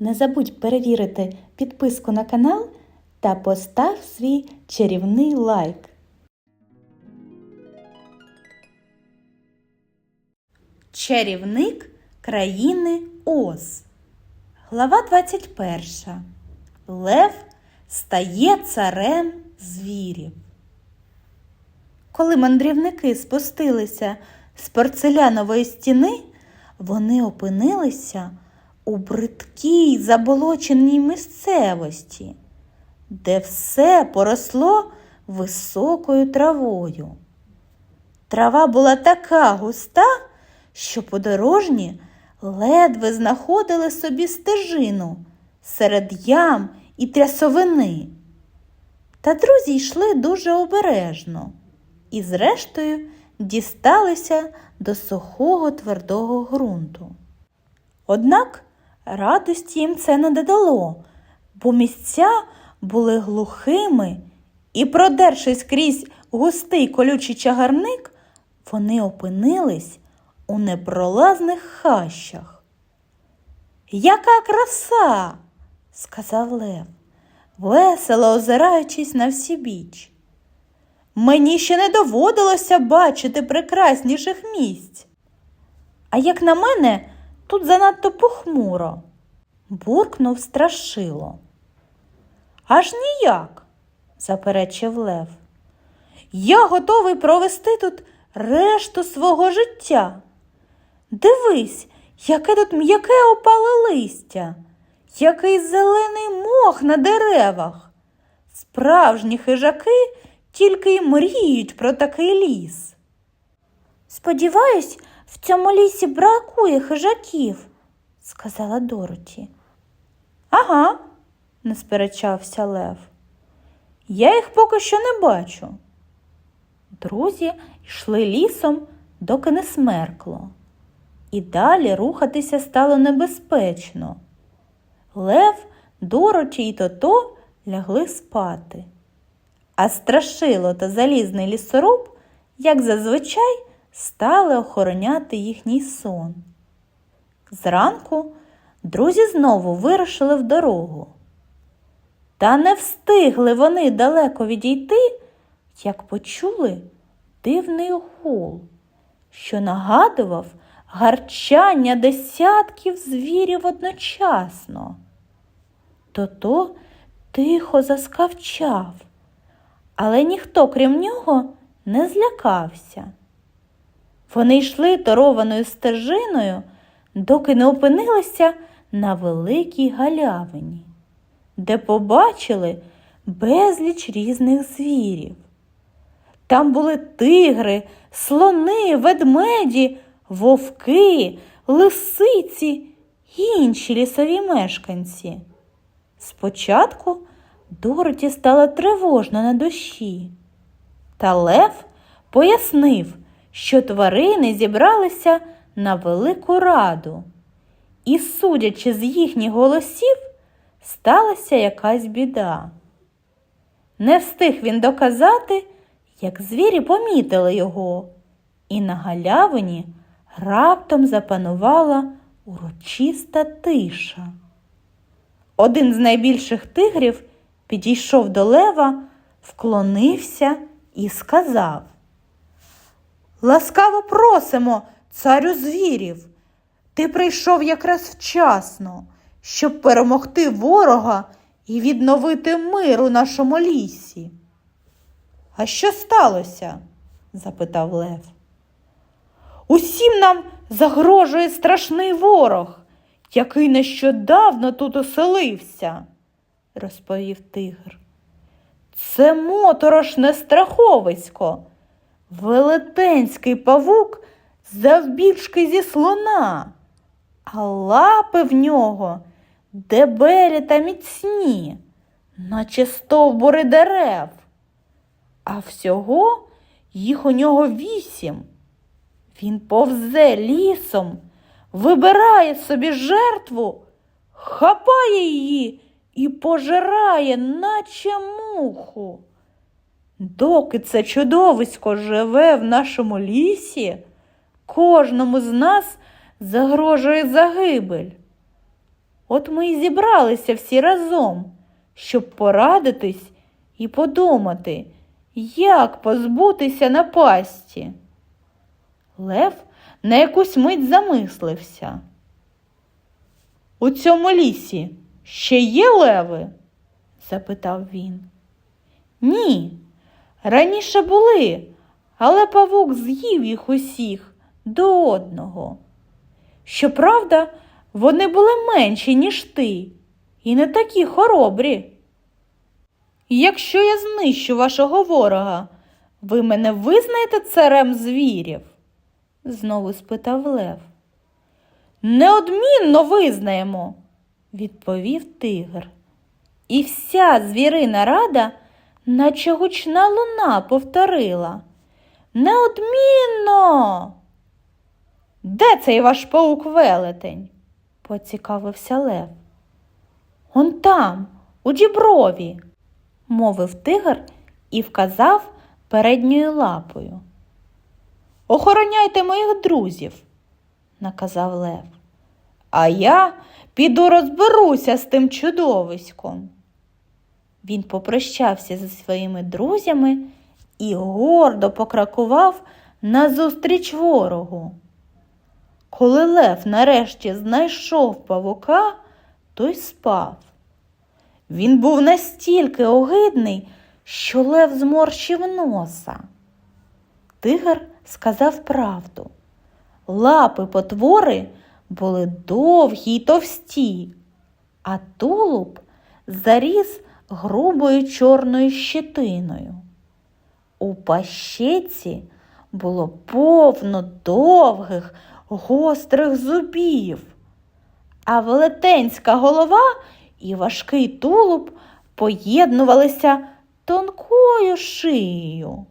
Не забудь перевірити підписку на канал та постав свій чарівний лайк. Чарівник країни Оз. Глава 21. Лев стає царем звірів. Коли мандрівники спустилися з порцелянової стіни, вони опинилися у бридкій заболоченій місцевості, де все поросло високою травою. Трава була така густа, що подорожні ледве знаходили собі стежину серед ям і трясовини. Та друзі йшли дуже обережно і, зрештою, дісталися до сухого твердого ґрунту. Однак радості їм це не додало, бо місця були глухими, і, продершись крізь густий колючий чагарник, вони опинились у непролазних хащах. Яка краса! сказав Лев, весело озираючись на всі біч. Мені ще не доводилося бачити прекрасніших місць. А як на мене, тут занадто похмуро, буркнув страшило. Аж ніяк, заперечив Лев. Я готовий провести тут решту свого життя. Дивись, яке тут м'яке опале листя, який зелений мох на деревах. Справжні хижаки тільки й мріють про такий ліс. Сподіваюсь, в цьому лісі бракує хижаків, сказала Дороті. Ага, не сперечався Лев. Я їх поки що не бачу. Друзі йшли лісом, доки не смеркло, і далі рухатися стало небезпечно. Лев, Дороті і Тото лягли спати. А страшило та залізний лісоруб, як зазвичай, стали охороняти їхній сон. Зранку друзі знову вирушили в дорогу. Та не встигли вони далеко відійти, як почули дивний гул, що нагадував гарчання десятків звірів одночасно. Тото тихо заскавчав, але ніхто, крім нього, не злякався. Вони йшли торованою стежиною, доки не опинилися на великій галявині, де побачили безліч різних звірів. Там були тигри, слони, ведмеді, вовки, лисиці й інші лісові мешканці. Спочатку Дороті стало тривожно на душі. Та Лев пояснив, що тварини зібралися на велику раду, і, судячи з їхніх голосів, сталася якась біда. Не встиг він доказати, як звірі помітили його, і на галявині раптом запанувала урочиста тиша. Один з найбільших тигрів підійшов до лева, вклонився і сказав Ласкаво просимо, царю звірів. Ти прийшов якраз вчасно, щоб перемогти ворога і відновити мир у нашому лісі. А що сталося? запитав Лев. Усім нам загрожує страшний ворог, який нещодавно тут оселився, розповів тигр. Це моторошне страховисько, велетенський павук завбільшки зі слона, а лапи в нього дебелі та міцні, наче стовбури дерев, а всього їх у нього вісім. Він повзе лісом, вибирає собі жертву, хапає її і пожирає, наче муху. Доки це чудовисько живе в нашому лісі, кожному з нас загрожує загибель. От ми й зібралися всі разом, щоб порадитись і подумати, як позбутися напасті. Лев на якусь мить замислився. У цьому лісі ще є леви? запитав він. Ні, раніше були, але павук з'їв їх усіх до одного. Щоправда, вони були менші, ніж ти, і не такі хоробрі. Якщо я знищу вашого ворога, ви мене визнаєте царем звірів? знову спитав Лев. Неодмінно визнаємо, відповів тигр. І вся звірина рада, наче гучна луна, повторила. Неодмінно. Де цей ваш паук велетень? поцікавився Лев. Он там, у діброві, мовив тигр і вказав передньою лапою. Охороняйте моїх друзів, наказав Лев. А я піду розберуся з тим чудовиськом. Він попрощався зі своїми друзями і гордо покракував назустріч ворогу. Коли Лев нарешті знайшов павука, той спав. Він був настільки огидний, що Лев зморщив носа. Тигр сказав правду. Лапи потвори були довгі й товсті, а тулуб заріс грубою чорною щетиною. У пащеці було повно довгих, гострих зубів, а велетенська голова і важкий тулуб поєднувалися тонкою шиєю.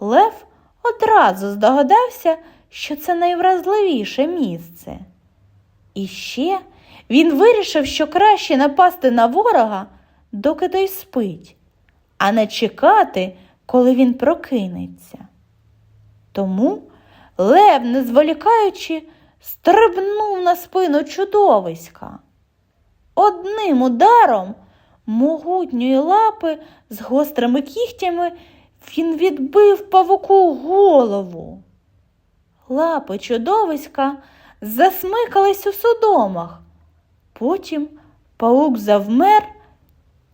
Лев одразу здогадався, що це найвразливіше місце. І ще він вирішив, що краще напасти на ворога, доки той спить, а не чекати, коли він прокинеться. Тому Лев, не зволікаючи, стрибнув на спину чудовиська. Одним ударом могутньої лапи з гострими кігтями він відбив павуку голову. Лапи чудовиська засмикались у судомах. Потім паук завмер,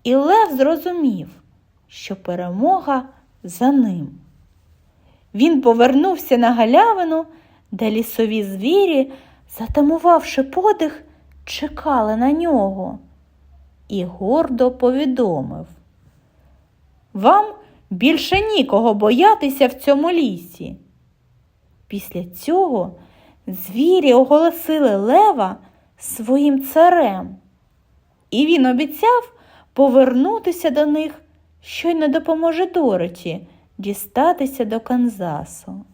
і Лев зрозумів, що перемога за ним. Він повернувся на галявину, де лісові звірі, затамувавши подих, чекали на нього, і гордо повідомив. Вам більше нікого боятися в цьому лісі. Після цього звірі оголосили лева своїм царем, і він обіцяв повернутися до них, щойно допоможе Дороті дістатися до Канзасу.